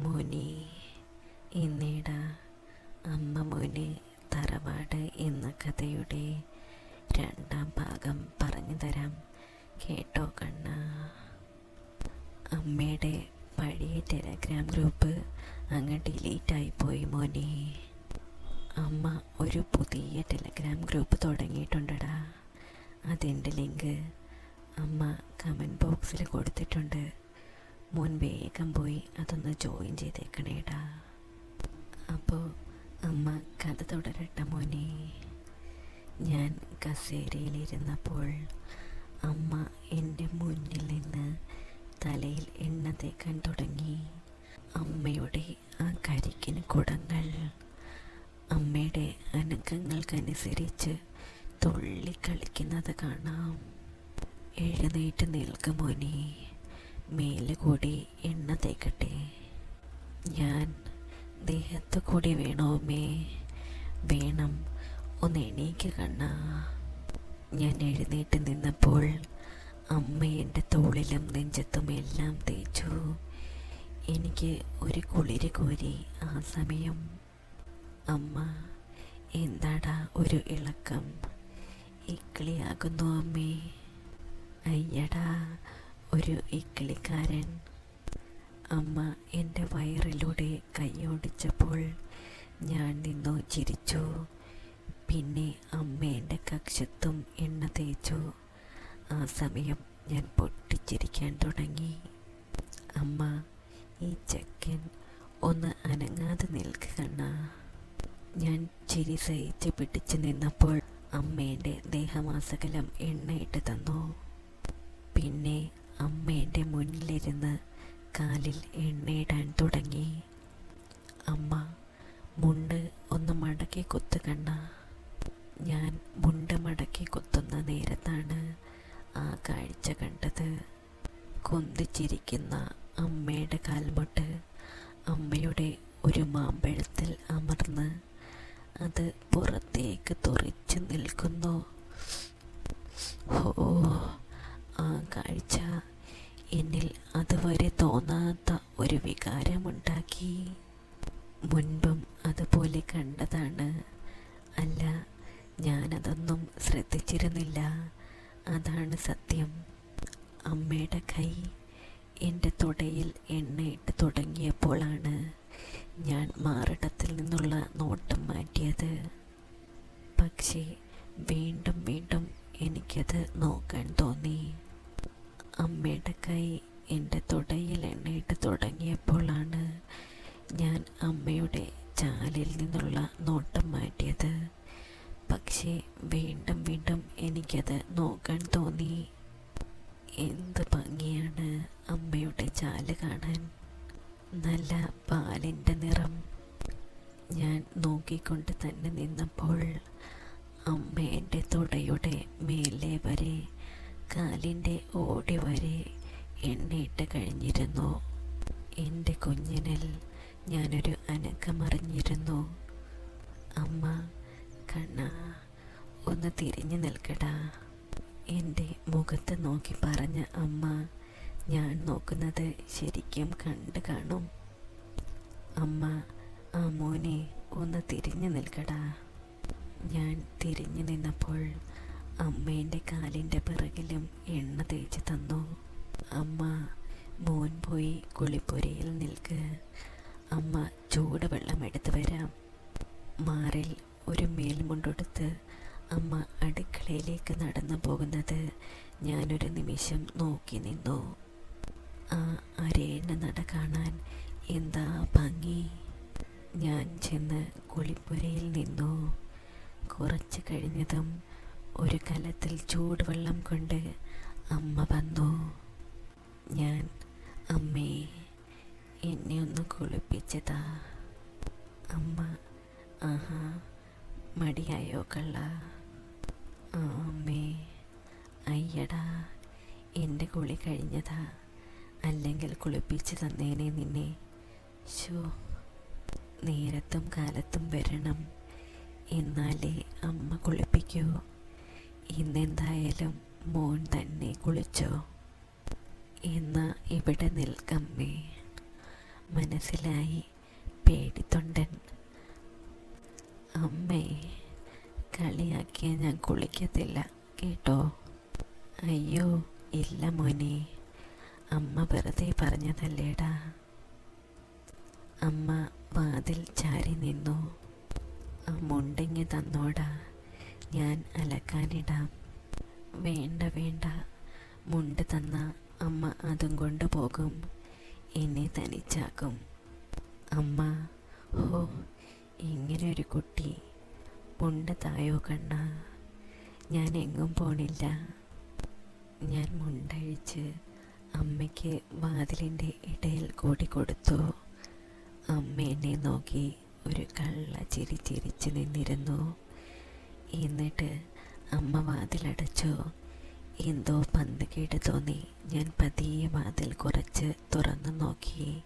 മോനെ ഇന്നീട അമ്മ മോനെ തറവാട് എന്ന കഥയുടെ രണ്ടാം ഭാഗം പറഞ്ഞു തരാം. കേട്ടോ കണ്ണ. അമ്മയുടെ പഴയ ടെലഗ്രാം ഗ്രൂപ്പ് അങ്ങ് ഡിലീറ്റായി പോയി മോനെ. അമ്മ ഒരു പുതിയ ടെലഗ്രാം ഗ്രൂപ്പ് തുടങ്ങിയിട്ടുണ്ടടാ. അതിന്റെ ലിങ്ക് അമ്മ കമന്റ് ബോക്സിൽ കൊടുത്തിട്ടുണ്ട്. മോൻ വേഗം പോയി അതൊന്ന് ജോയിൻ ചെയ്തേക്കണേടാ. അപ്പോൾ അമ്മ കഥ തുടരട്ടെ മോനെ. ഞാൻ കസേരയിലിരുന്നപ്പോൾ അമ്മ എന്റെ മുന്നിൽ നിന്ന് തലയിൽ എണ്ണ തേക്കാൻ തുടങ്ങി. അമ്മയുടെ ആ കരിക്കിന് കുടങ്ങൾ അമ്മയുടെ അനക്കങ്ങൾക്കനുസരിച്ച് തുള്ളിക്കളിക്കുന്നത് കാണാം. എഴുന്നേറ്റ് നിൽക്കും മോനെ. മേലുകൂടി എണ്ണ തേക്കട്ടെ. ഞാൻ ദേഹത്തു കൂടി വേണോമേ. വേണം ഒന്ന് എണീക്ക് കണ്ണ. ഞാൻ എഴുന്നേറ്റ് നിന്നപ്പോൾ അമ്മ എന്റെ തോളിലും നെഞ്ചത്തും എല്ലാം തേച്ചു. എനിക്ക് ഒരു കുളിര് കോരി ആ സമയം. അമ്മ എന്താടാ ഒരു ഇളക്കം? ഇക്കിളിയാകുന്നു അമ്മേ. അയ്യടാ ഒരു ഇക്കിളിക്കാരൻ. അമ്മ എന്റെ വയറിലൂടെ കൈയോടിച്ചപ്പോൾ ഞാൻ നിന്നു ചിരിച്ചു. പിന്നെ അമ്മ എന്റെ കക്ഷത്തും എണ്ണ തേച്ചു. ആ സമയം ഞാൻ പൊട്ടിച്ചിരിക്കാൻ തുടങ്ങി. അമ്മ ഈ ചെക്കൻ ഒന്ന് അനങ്ങാതെ നിൽക്കണ ഞാൻ ചിരി സഹിച്ച് പിടിച്ചു നിന്നപ്പോൾ അമ്മേന്റെ ദേഹമാസകലം എണ്ണയിട്ട് തന്നു. പിന്നെ അമ്മേന്റെ മുന്നിലിരുന്ന് കാലിൽ എണ്ണയിടാൻ തുടങ്ങി. അമ്മ മുണ്ട് ഒന്ന് മടക്കി കുത്തു കണ്ണ. ഞാൻ മുണ്ട് മടക്കി കുത്തുന്ന നേരത്താണ് ആ കാഴ്ച കണ്ടത്. കൊന്തിച്ചിരിക്കുന്ന അമ്മയുടെ കാൽമുട്ട് അമ്മയുടെ ഒരു മാമ്പഴത്തിൽ അമർന്ന് അത് പുറത്തേക്ക് തുറിച്ച് നിൽക്കുന്നു. ഓ ആ കാഴ്ച എന്നിൽ അതുവരെ തോന്നാത്ത ഒരു വികാരമുണ്ടാക്കി. മുൻപും അതുപോലെ കണ്ടതാണ്. അല്ല ഞാനതൊന്നും ശ്രദ്ധിച്ചിരുന്നില്ല. അതാണ് സത്യം. അമ്മയുടെ കൈ എന്റെ തുടയിൽ എണ്ണയിട്ട് തുടങ്ങിയപ്പോഴാണ് ഞാൻ മാറിടത്തിൽ നിന്നുള്ള നോട്ടം മാറ്റിയത്. പക്ഷേ വീണ്ടും വീണ്ടും എനിക്കത് നോക്കാൻ തോന്നി. അമ്മയുടെ കൈ എന്റെ തുടയിൽ എണ്ണയിട്ട് തുടങ്ങിയപ്പോഴാണ് ഞാൻ അമ്മയുടെ എണ്ണയിട്ട് കഴിഞ്ഞിരുന്നു. എന്റെ കുഞ്ഞിനിൽ ഞാനൊരു അനക്കമറിഞ്ഞിരുന്നു അമ്മ കണ്ണ ഒന്ന് തിരിഞ്ഞു നിൽക്കടാ. എന്റെ മുഖത്ത് നോക്കി പറഞ്ഞ അമ്മ ഞാൻ നോക്കുന്നത് ശരിക്കും കണ്ടു കാണും. അമ്മ ആ മോനെ ഒന്ന് തിരിഞ്ഞു നിൽക്കടാ. ഞാൻ തിരിഞ്ഞു നിന്നപ്പോൾ അമ്മേന്റെ കാലിന്റെ പിറകിലും എണ്ണ തേച്ച് തന്നു. അമ്മ മോൻ പോയി കുളിപ്പുരയിൽ നിൽക്ക്. അമ്മ ചൂടുവെള്ളം എടുത്തു വരാം. മാറിൽ ഒരു മേൽമുണ്ടെടുത്ത് അമ്മ അടുക്കളയിലേക്ക് നടന്നു പോകുന്നത് ഞാനൊരു നിമിഷം നോക്കി നിന്നു. ആ അരേന നട കാണാൻ എന്താ ഭംഗി? ഞാൻ ചെന്ന് കുളിപ്പുരയിൽ നിന്നു. കുറച്ച് കഴിഞ്ഞതും ഒരു കലത്തിൽ ചൂടുവെള്ളം കൊണ്ട് അമ്മ വന്നു. അമ്മേ എന്നെ ഒന്ന് കുളിപ്പിച്ചതാ. അമ്മ ആഹാ മടിയായോ കള്ള. അമ്മേ അയ്യടാ എന്റെ കുളി കഴിഞ്ഞതാ. അല്ലെങ്കിൽ കുളിപ്പിച്ച് തന്നേനെ നിന്നെ. ഷോ നേരത്തും കാലത്തും വരണം. എന്നാലേ അമ്മ കുളിപ്പിക്കൂ. ഇന്നെന്തായാലും മോൻ തന്നെ കുളിച്ചോ. എന്നാ ഇവിടെ നിൽക്കമ്മേ. മനസ്സിലായി? പേടിത്തൊണ്ടൻ. അമ്മേ കളിയാക്കിയ ഞാൻ കുളിക്കത്തില്ല. കേട്ടോ? അയ്യോ ഇല്ല മോനെ. അമ്മ വെറുതെ പറഞ്ഞതല്ലേടാ. അമ്മ വാതിൽ ചാരി നിന്നു. മുണ്ടിങ്ങി തന്നോടാ. ഞാൻ അലക്കാനിടാം. വേണ്ട വേണ്ട. മുണ്ട് തന്ന അമ്മ അതും കൊണ്ടുപോകും എന്നെ തനിച്ചാക്കും. അമ്മ ഓ ഇങ്ങനെ ഒരു കുട്ടി. മുണ്ട് തായോ കണ്ണ. ഞാൻ എങ്ങും പോണില്ല. ഞാൻ മുണ്ടഴിച്ച് അമ്മയ്ക്ക് വാതിലിന്റെ ഇടയിൽ കൂടി കൊടുത്തു. അമ്മ എന്നെ നോക്കി ഒരു കള്ള ചിരി ചിരിച്ച് നിന്നിരുന്നു. എന്നിട്ട് അമ്മ വാതിലടച്ചു. എന്തോ പന്തുകേട് തോന്നി. ഞാൻ പതിയെ വാതിൽ കുറച്ച് തുറന്നു നോക്കി.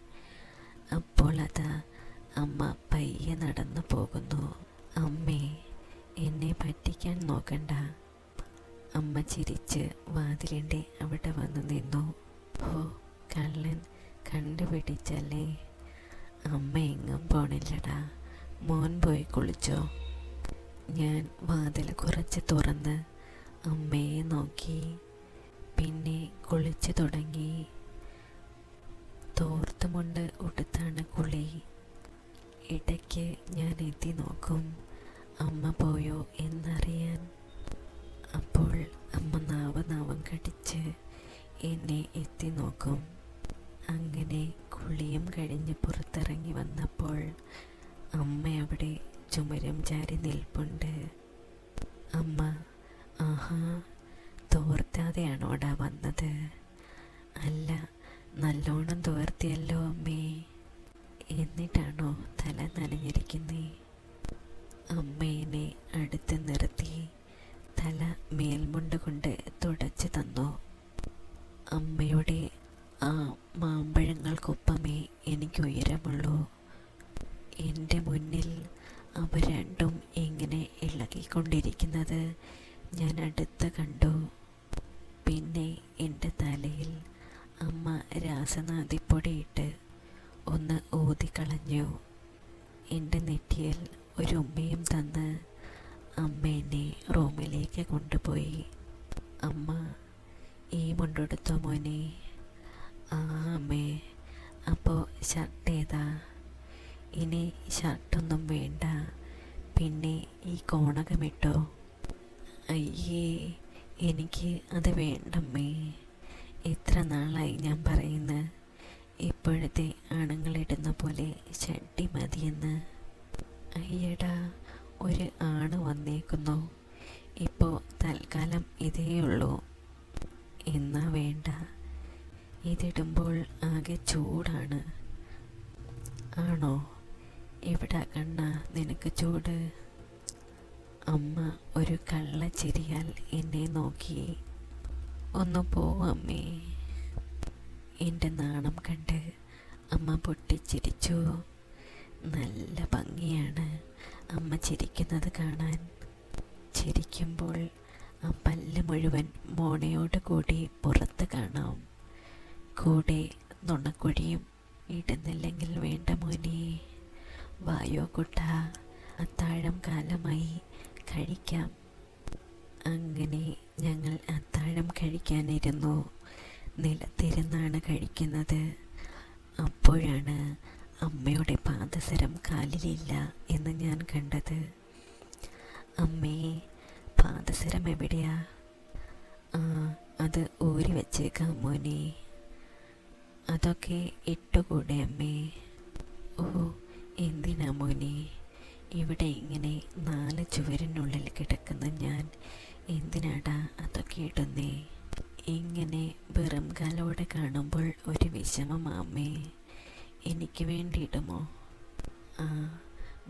അപ്പോൾ അതാ അമ്മ പയ്യെ നടന്നു പോകുന്നു. അമ്മേ എന്നെ പറ്റിക്കാൻ നോക്കണ്ട. അമ്മ ചിരിച്ച് വാതിലിന്റെ അവിടെ വന്നു നിന്നു. ഓ കള്ളൻ കണ്ടുപിടിച്ചല്ലേ? അമ്മ എങ്ങും പോണില്ലടാ. മോൻ പോയി കുളിച്ചോ. ഞാൻ വാതിൽ കുറച്ച് തുറന്ന് അമ്മയെ നോക്കി. കുളിച്ചു തുടങ്ങി. തോർത്താതെയാണോടാ വന്നത്? അല്ല നല്ലോണം തോർത്തിയല്ലോ അമ്മേ. എന്നിട്ടാണോ തല നനഞ്ഞിരിക്കുന്നേ? അമ്മേനെ അടുത്ത് നിർത്തി. തല മേൽമുണ്ട് കൊണ്ട് തുടച്ചു തന്നു? അമ്മയുടെ ആ മാമ്പഴങ്ങൾക്കൊപ്പമേ എനിക്ക് ഉയരമുള്ളൂ. എന്റെ മുന്നിൽ അവ രണ്ടും ഇങ്ങനെ ഇളകിക്കൊണ്ടിരിക്കുന്നത് ഞാൻ അടുത്ത് കണ്ടു. രാസനാദിപ്പൊടിയിട്ട് ഒന്ന് ഊതിക്കളഞ്ഞു. എന്റെ നെറ്റിയിൽ ഒരു ഉമ്മയും തന്ന് അമ്മ എന്നെ റൂമിലേക്ക് കൊണ്ടുപോയി. അമ്മ ഈ മുണ്ടെടുത്തോ മോനെ. ആ അമ്മേ അപ്പോൾ ഷർട്ട് ഏതാ? ഇനി ഷർട്ടൊന്നും വേണ്ട. പിന്നെ ഈ കോണകമിട്ടോ? അയ്യേ എനിക്ക് അത് വേണ്ടമ്മേ. എത്ര നാളായി ഞാൻ പറയുന്നത് ഇപ്പോഴത്തെ ആണുങ്ങളിടുന്ന പോലെ ചട്ടി മതിയെന്ന്. അയ്യടാ ഒരു ആണ് വന്നേക്കുന്നു. ഇപ്പോൾ തൽക്കാലം ഇതേ ഉള്ളൂ. എന്നാ വേണ്ട. ഇതിടുമ്പോൾ ആകെ ചൂടാണ്. ആണോ? ഇവിടെ കണ്ണ നിനക്ക് ചൂട്? അമ്മ ഒരു കള്ള ചിരിയാൽ എന്നെ നോക്കി. ഒന്ന് പോവമ്മേ എന്റെ നാണം കണ്ട് അമ്മ പൊട്ടിച്ചിരിച്ചു. നല്ല ഭംഗിയാണ് അമ്മ ചിരിക്കുന്നത് കാണാൻ. ചിരിക്കുമ്പോൾ ആ പല്ല് മുഴുവൻ മോണയോട് കൂടി പുറത്ത് കാണാം. കൂടെ നുണക്കുഴിയും ഇടുന്നില്ലെങ്കിൽ വേണ്ട മോനെ. വായോ കുട്ട അത്താഴം കാലമായി കഴിക്കാം. അങ്ങനെ ഞങ്ങൾ അത്താഴം കഴിക്കാനിരുന്നു. നിലത്തിരുന്നാണ് കഴിക്കുന്നത്. അപ്പോഴാണ് അമ്മയുടെ പാദസരം കാലിലില്ല എന്ന് ഞാൻ കണ്ടത്. അമ്മേ പാദസരം എവിടെയാ? ആ അത് ഊരി വെച്ചേക്കാം മോനെ. അതൊക്കെ ഇട്ടുകൂടെ അമ്മേ. ഓ എന്തിനാ മോനെ? ഇവിടെ ഇങ്ങനെ നാല് ചുവരിനുള്ളിൽ കിടക്കുന്ന ഇടുന്നേ ഇങ്ങനെ വെറും കാലോടെ കാണുമ്പോൾ ഒരു വിഷമമാമ്മേ എനിക്ക് വേണ്ടി ഇടുമോ ആ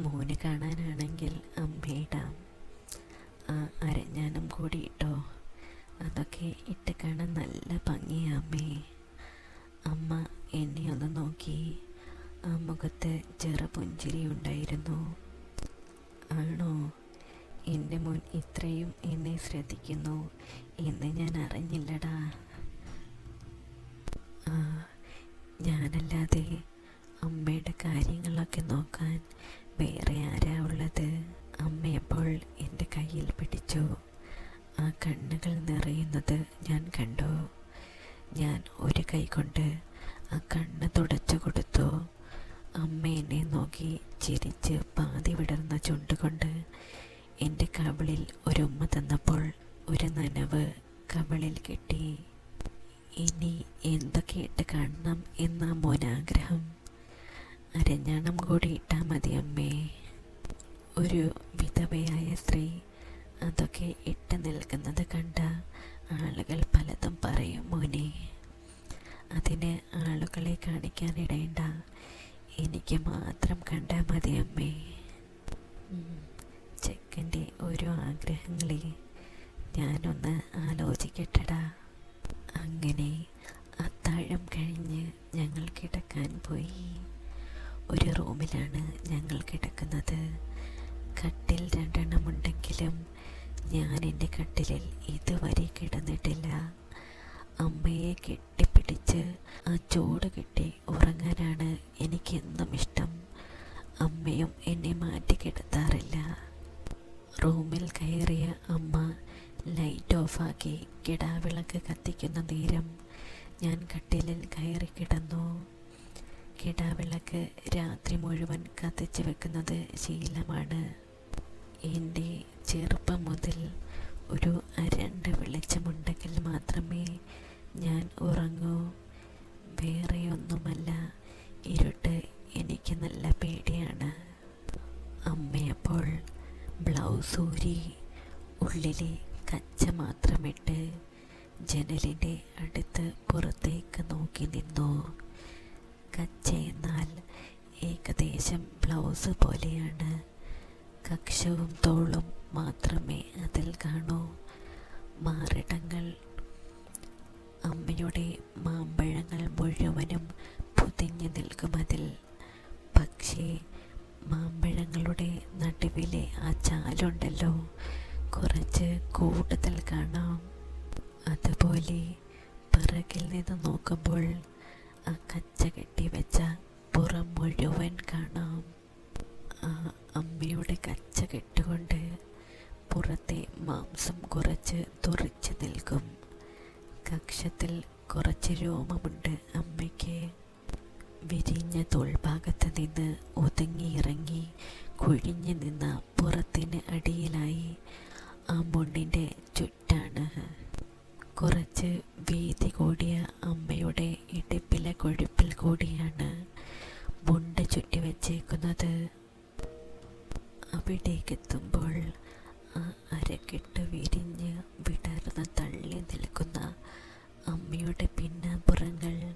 മോന് കാണാനാണെങ്കിൽ അമ്മയിടാം ആ അരഞ്ഞാനും കൂടി ഇട്ടോ. അതൊക്കെ ഇട്ട് കാണാൻ നല്ല ഭംഗിയാമ്മേ അമ്മ എന്നെ ഒന്ന് നോക്കി. ആ മുഖത്ത് ചെറു പുഞ്ചിരി ഉണ്ടായിരുന്നു. ആണോ? എന്റെ മുൻ ഇത്രയും എന്നെ ശ്രദ്ധിക്കുന്നു എന്ന് ഞാൻ അറിഞ്ഞില്ലടാ. ഞാനല്ലാതെ അമ്മയുടെ കാര്യങ്ങളൊക്കെ നോക്കാൻ വേറെ ആരാ ഉള്ളത്? അമ്മയപ്പോൾ എന്റെ കയ്യിൽ പിടിച്ചു? ആ കണ്ണുകൾ നിറയുന്നത് ഞാൻ കണ്ടു. ഞാൻ ഒരു കൈ കൊണ്ട് ആ കണ്ണ് തുടച്ചു കൊടുത്തു. അമ്മ എന്നെ നോക്കി ചിരിച്ച് പാതി വിടർന്ന ചുണ്ടുകൊണ്ട് എന്റെ കവിളിൽ ഒരു ഉമ്മ തന്നപ്പോൾ ഒരു നനവ് കവിളിൽ കിട്ടി. ഇനി എന്തൊക്കെയിട്ട് കാണണം എന്ന മോനാഗ്രഹം? അരഞ്ഞാണം കൂടി ഇട്ടാൽ മതി അമ്മേ. ഒരു വിധവയായ സ്ത്രീ അതൊക്കെ ഇട്ട് നിൽക്കുന്നത് കണ്ട ആളുകൾ പലതും പറയും മോനെ. അതിന് ആളുകളെ കാണിക്കാനിടേണ്ട എനിക്ക് മാത്രം കണ്ടാൽ മതി അമ്മേ. ചെക്കന്റെ ഓരോ ആഗ്രഹങ്ങളെ ഞാനൊന്ന് ആലോചിക്കട്ടടാ. അങ്ങനെ അത്താഴം കഴിഞ്ഞ് ഞങ്ങൾ കിടക്കാൻ പോയി. ഒരു റൂമിലാണ് ഞങ്ങൾ കിടക്കുന്നത്. കട്ടിൽ രണ്ടെണ്ണം ഉണ്ടെങ്കിലും ഞാൻ എന്റെ കട്ടിലിൽ ഇതുവരെ കിടന്നിട്ടില്ല. അമ്മയെ കെട്ടിപ്പിടിച്ച് ആ ചൂട് കെട്ടി ഉറങ്ങാനാണ് എനിക്കെന്നും ഇഷ്ടം. അമ്മയും എന്നെ മാറ്റി കിടത്താറില്ല. റൂമിൽ കയറിയ അമ്മ ലൈറ്റ് ഓഫാക്കി കിടാവിളക്ക് കത്തിക്കുന്ന നേരം ഞാൻ കട്ടിലിൽ കയറി കിടന്നു. കിടാവിളക്ക് രാത്രി മുഴുവൻ കത്തിച്ചു വെക്കുന്നത് ശീലമാണ്. എന്റെ ചെറുപ്പം മുതൽ ഒരു അരണ്ട് വെളിച്ചമുണ്ടെങ്കിൽ മാത്രമേ ഞാൻ ഉറങ്ങൂ. വേറെയൊന്നുമല്ല ഇരുട്ട് എനിക്ക് നല്ല പേടിയാണ്. അമ്മയപ്പോൾ ഊരി ഉള്ളിലെ കച്ച മാത്രമിട്ട് ജനലിന്റെ അടുത്ത് പുറത്തേക്ക് നോക്കി നിന്നു. കച്ച എന്നാൽ ഏകദേശം ബ്ലൗസ് പോലെയാണ്. കക്ഷവും തോളും മാത്രമേ അതിൽ കാണൂ. മാറിടങ്ങൾ അമ്മയുടെ മാമ്പഴങ്ങൾ മുഴുവനും പൊതിഞ്ഞു നിൽക്കും അതിൽ. പക്ഷേ മാമ്പഴങ്ങളുടെ നടുവിലെ ആ ചാലുണ്ടല്ലോ. കുറച്ച് കൂടുതൽ കാണാം. അതുപോലെ പിറകിൽ നിന്ന് നോക്കുമ്പോൾ ആ കച്ച കെട്ടി വെച്ച പുറം മുഴുവൻ കാണാം. ആ അമ്മയുടെ കച്ച കെട്ടുകൊണ്ട് പുറത്തെ മാംസം കുറച്ച് തുറച്ച് നിൽക്കും. കക്ഷത്തിൽ കുറച്ച് രോമമുണ്ട് അമ്മയ്ക്ക്. വിരിഞ്ഞ തോൾഭാഗത്ത് നിന്ന് ഒതുങ്ങിയിറങ്ങി കുഴിഞ്ഞു നിന്ന പുറത്തിന് അടിയിലായി ആ ചുറ്റാണ്. കുറച്ച് വീതി കൂടിയ അമ്മയുടെ ഇടുപ്പിലെ കൊഴുപ്പിൽ കൂടിയാണ് മുണ്ട് ചുറ്റി വച്ചേക്കുന്നത്. അവിടേക്ക് എത്തുമ്പോൾ ആ അരക്കെട്ട് വിരിഞ്ഞ് വിടർന്ന് തള്ളി നിൽക്കുന്ന അമ്മയുടെ പിന്നാമ്പുറങ്ങൾ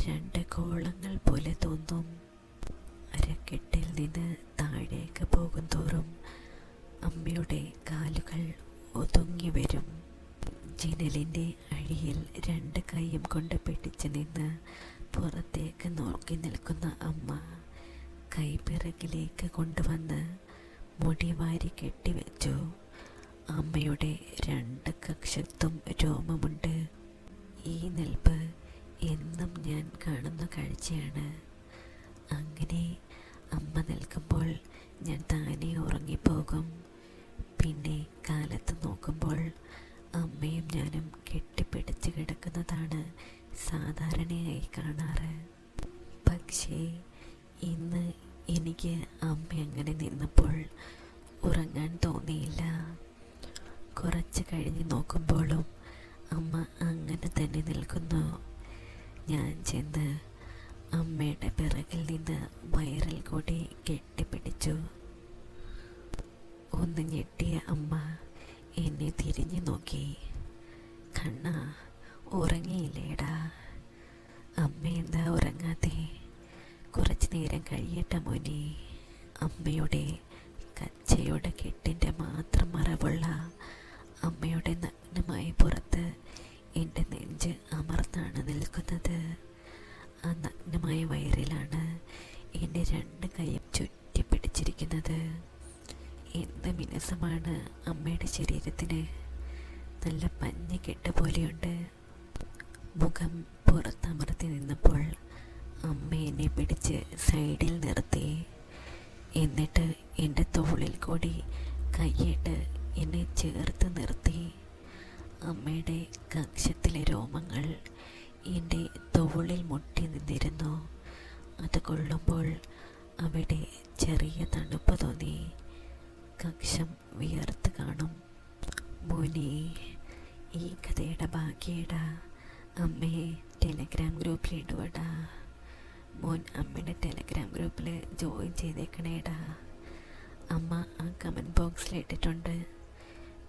രണ്ട് ഗോളങ്ങൾ പോലെ തോന്നും. അരക്കെട്ടിൽ നിന്ന് താഴേക്ക് പോകും തോറും അമ്മയുടെ കാലുകൾ ഒതുങ്ങി വരും. ജനലിന്റെ അഴിയിൽ രണ്ട് കൈയും കൊണ്ട് പിടിച്ച് നിന്ന് പുറത്തേക്ക് നോക്കി നിൽക്കുന്ന അമ്മ കൈപ്പിറകിലേക്ക് കൊണ്ടുവന്ന് മുടി വാരി കെട്ടിവെച്ചു അമ്മയുടെ രണ്ട് കക്ഷത്തും രോമമുണ്ട്. ഈ നിൽപ്പ് എന്നും ഞാൻ കാണുന്ന കാഴ്ചയാണ്. അങ്ങനെ അമ്മ നിൽക്കുമ്പോൾ ഞാൻ താനെ ഉറങ്ങിപ്പോകും. പിന്നെ കാലത്ത് നോക്കുമ്പോൾ അമ്മയും ഞാനും കെട്ടിപ്പിടിച്ച് കിടക്കുന്നതാണ് സാധാരണയായി കാണാറ്. പക്ഷേ ഇന്ന് എനിക്ക് അമ്മ അങ്ങനെ നിന്നപ്പോൾ കെട്ടിപ്പിടിച്ചു. ഒന്ന് ഞെട്ടിയ അമ്മ എന്നെ തിരിഞ്ഞു നോക്കി. കണ്ണ ഉറങ്ങിയില്ലേടാ. അമ്മ എന്താ ഉറങ്ങാതെ കുറച്ച് നേരം കഴിയട്ടെ മോനെ. അമ്മയുടെ കച്ചയുടെ കെട്ടിന്റെ മാത്രം മറവുള്ള അമ്മയുടെ നഗ്നമായ പുറത്ത് എന്റെ നെഞ്ച് അമർന്നാണ് നിൽക്കുന്നത്. ആ നഗ്നമായ വയറിലാണ് എന്റെ രണ്ട് കൈയും ചുറ്റി പിടിച്ചിരിക്കുന്നത്. എന്ത് മിനസമാണ് അമ്മയുടെ ശരീരത്തിന്. നല്ല പഞ്ഞി കെട്ട പോലെയുണ്ട്. മുഖം പുറത്തമർത്തി നിന്നപ്പോൾ അമ്മ എന്നെ പിടിച്ച് സൈഡിൽ നിർത്തി. എന്നിട്ട് എന്റെ തോളിൽ കൂടി കൈയിട്ട് എന്നെ ചേർത്ത് നിർത്തി. അമ്മയുടെ കക്ഷത്തിലെ രോമങ്ങൾ എന്റെ തോളിൽ മുട്ടി നിന്നിരുന്നു. അത് കൊള്ളുമ്പോൾ അവിടെ ചെറിയ തണുപ്പ് തോന്നി. കക്ഷം വിയർത്ത് കാണും. മോനെ ഈ കഥയുടെ ബാക്കിയിടാ. അമ്മയെ ടെലഗ്രാം ഗ്രൂപ്പിൽ ഇടുവടാ. മോൻ അമ്മയുടെ ടെലഗ്രാം ഗ്രൂപ്പിൽ ജോയിൻ ചെയ്തേക്കണേടാ. അമ്മ ആ കമന്റ് ബോക്സിൽ ഇട്ടിട്ടുണ്ട്.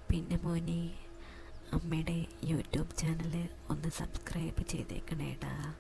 പിന്നെ മോനെ അമ്മയുടെ യൂട്യൂബ് ചാനൽ ഒന്ന് സബ്സ്ക്രൈബ് ചെയ്തേക്കണേടാ.